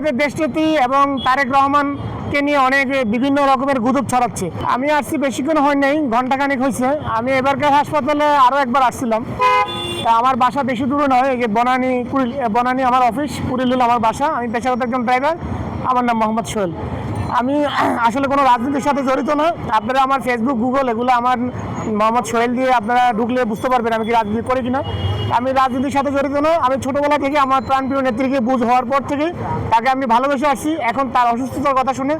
আমাদের দেশনীতি এবং তারেক রহমানকে নিয়ে অনেক বিভিন্ন রকমের গুজব ছড়াচ্ছে। আমি আসছি বেশিক্ষণ হয় নাই ঘন্টাখানেক হয়েছে আমি এবারকার হাসপাতালে আরও একবার আসছিলাম। আমার বাসা বেশি দূরে নয়, এই যে বনানী বনানী আমার অফিস কুড়িলুল আমার বাসা। আমি পেশাগত একজন ড্রাইভার আমার নাম মোহাম্মদ সোহেল। আমি আসলে কোনো রাজনীতির সাথে জড়িত না আপনারা আমার ফেসবুক গুগল এগুলো আমার মোহাম্মদ সোহেল দিয়ে আপনারা ঢুকলে বুঝতে পারবেন আমি কি রাজনীতি করি কিনা। আমি রাজনীতির সাথে জড়িত না আমি ছোটোবেলা থেকে আমার প্রাণপ্রিয় নেত্রীকে বুঝ হওয়ার পর থেকে তাকে আমি ভালোবেসে আসছি। এখন তার অসুস্থতার কথা শুনে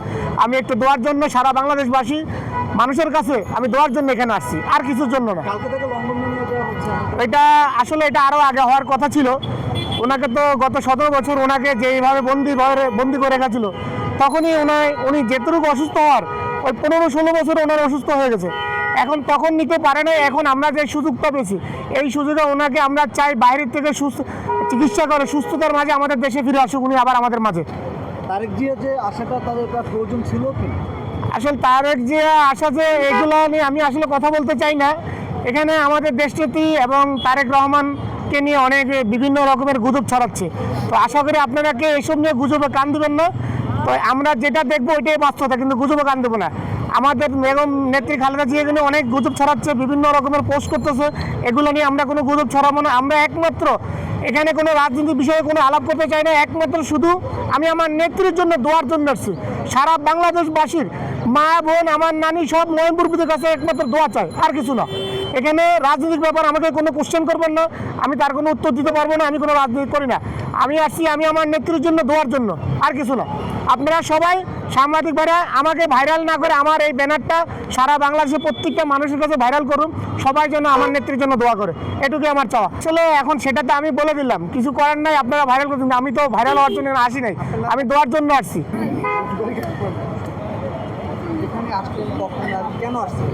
আমি একটু দোয়ার জন্য সারা বাংলাদেশবাসী মানুষের কাছে আমি দোয়ার জন্য এখানে আসছি আর কিছুর জন্য না। এটা আসলে এটা আরও আগে হওয়ার কথা ছিল। ওনাকে তো গত সতেরো বছর ওনাকে যেইভাবে বন্দি বন্দি করে রেখেছিল তখনই ওনার উনি যেটুকু অসুস্থ হওয়ার ওই পনেরো ষোলো বছর ওনার অসুস্থ হয়ে গেছে। এখন তখন নিতে পারে না এখন আমরা যে সুযোগটা পেয়েছি এই সুযোগে ওনাকে আমরা চাই বাইরের থেকে সুস্থ চিকিৎসা করে সুস্থতার মাঝে আমাদের দেশে ফিরে আসুক উনি আবার আমাদের মাঝে। তারেক জিয়া যে আশাটা তাদের প্রয়োজন ছিল কি? আসলে তারেক যে আশা যে এগুলো নিয়ে আমি আসলে কথা বলতে চাই না। এখানে আমাদের দেশনীতি এবং তারেক রহমানকে নিয়ে অনেক বিভিন্ন রকমের গুজব ছড়াচ্ছে। তো আশা করি আপনারা কে এসব নিয়ে গুজবে কান দেবেন না। তো আমরা যেটা দেখব ওইটাই বাস্তবতা, কিন্তু গুজবে কান দেবো না। আমাদের বেগম নেত্রী খালেদা জিয়া এখানে অনেক গুজব ছড়াচ্ছে, বিভিন্ন রকমের পোস্ট করতেছে, এগুলো নিয়ে আমরা কোনো গুজব ছড়াবো না। আমরা একমাত্র এখানে কোনো রাজনীতি বিষয়ে কোনো আলাপ করতে চাই না, একমাত্র শুধু আমি আমার নেত্রীর জন্য দোয়ার জন্য আসছি। সারা বাংলাদেশবাসীর মা, বোন, আমার নানি সব মহিমপুরপুদের কাছে একমাত্র দোয়া চাই, আর কিছু না। এখানে রাজনৈতিক ব্যাপার আমাকে কোনো কোশ্চেন করবেন না, আমি তার কোনো উত্তর দিতে পারব না, আমি কোনো রাজনীতি করি না। আমি আসছি, আমি আমার নেত্রীর জন্য দোয়ার জন্য, আর কিছু না। আপনারা সবাই সাংবাদিক ভাইরা, আমাকে ভাইরাল না করে আমার এই ব্যানারটা সারা বাংলাদেশের প্রত্যেকটা মানুষের কাছে ভাইরাল করুন, সবাই যেন আমার নেত্রীর জন্য দোয়া করে। এটুকুই আমার চাওয়া। আসলে এখন সেটা তো আমি বলে দিলাম, কিছু করার নাই, আপনারা ভাইরাল করছেন আমি তো ভাইরাল হওয়ার জন্য আসি নাই, আমি দোয়ার জন্য আসছি। কেন আসছেন?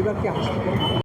এবার কি আসছেন?